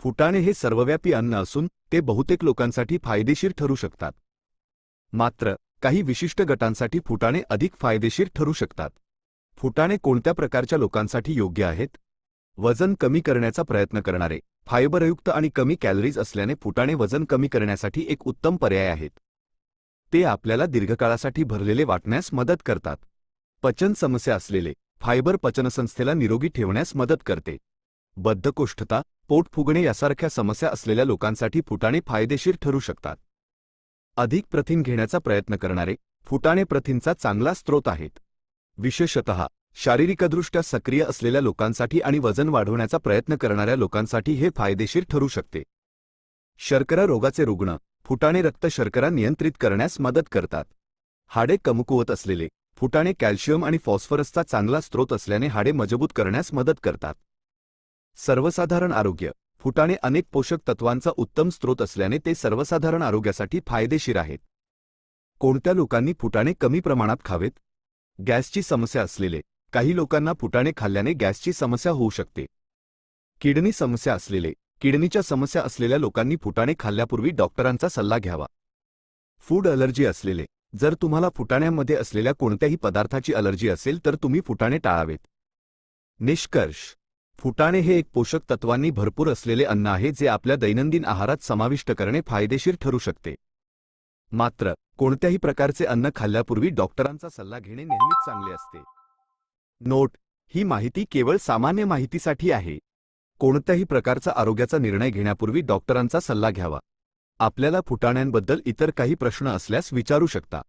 फुटाणे हे सर्वव्यापी अन्न असून ते बहुतेक लोकांसाठी फायदेशीर ठरू शकतात. मात्र काही विशिष्ट गटांसाठी फुटाणे अधिक फायदेशीर ठरू शकतात. फुटाणे कोणत्या प्रकारच्या लोकांसाठी योग्य आहेत? वजन कमी करण्याचा प्रयत्न करणारे फायबरयुक्त आणि कमी कॅलरीज असल्याने फुटाणे वजन कमी करण्यासाठी एक उत्तम पर्याय आहेत. ते आपल्याला दीर्घकाळासाठी भरलेले वाटण्यास मदत करतात. पचन समस्या असलेले फायबर पचनसंस्थेला निरोगी ठेवण्यास मदत करते. बद्धकोष्ठता पोट फुगणे यासारख्या समस्या असलेल्या लोकांसाठी फुटाणे फायदेशीर ठरू शकतात. अधिक प्रथिन घेण्याचा प्रयत्न करणारे फुटाणे प्रथिनचा चांगला स्रोत आहेत. विशेषतः शारीरिकदृष्ट्या सक्रिय असलेल्या लोकांसाठी आणि वजन वाढवण्याचा प्रयत्न करणाऱ्या लोकांसाठी हे फायदेशीर ठरू शकते. शर्करा रोगाचे रुग्ण फुटाणे रक्त शर्करा नियंत्रित करण्यास मदत करतात. हाडे कमकुवत असलेले फुटाणे कॅल्शियम आणि फॉस्फरसचा चांगला स्रोत असल्याने हाडे मजबूत करण्यास मदत करतात. सर्वसाधारण आरोग्य. फुटाणे अनेक पोषक तत्वांचा उत्तम स्रोत असल्याने ते सर्वसाधारण आरोग्यासाठी फायदेशीर आहेत. कोणत्या लोकांनी फुटाणे कमी प्रमाणात खावेत? गॅसची समस्या असलेले. काही लोकांना फुटाणे खाल्ल्याने गॅसची समस्या होऊ शकते. किडनी समस्या असलेले. किडनीच्या समस्या असलेल्या लोकांनी फुटाणे खाल्ल्यापूर्वी डॉक्टरांचा सल्ला घ्यावा. फूड अलर्जी असलेले. जर तुम्हाला फुटाण्यामध्ये असलेल्या कोणत्याही पदार्थाची अलर्जी असेल तर तुम्ही फुटाणे टाळावेत. निष्कर्ष. फुटाणे हे एक पोषक तत्वांनी भरपूर असलेले अन्न आहे जे आपल्या दैनंदिन आहारात समाविष्ट करणे फायदेशीर ठरू शकते. मात्र कोणत्याही प्रकारचे अन्न खाल्ल्यापूर्वी डॉक्टरांचा सल्ला घेणे नेहमीच चांगले असते. नोट ही माहिती केवळ सामान्य माहितीसाठी आहे. कोणत्याही प्रकारचा आरोग्याचा निर्णय घेण्यापूर्वी डॉक्टरांचा सल्ला घ्यावा. आपल्याला फुटाण्यांबद्दल इतर काही प्रश्न असल्यास विचारू शकता.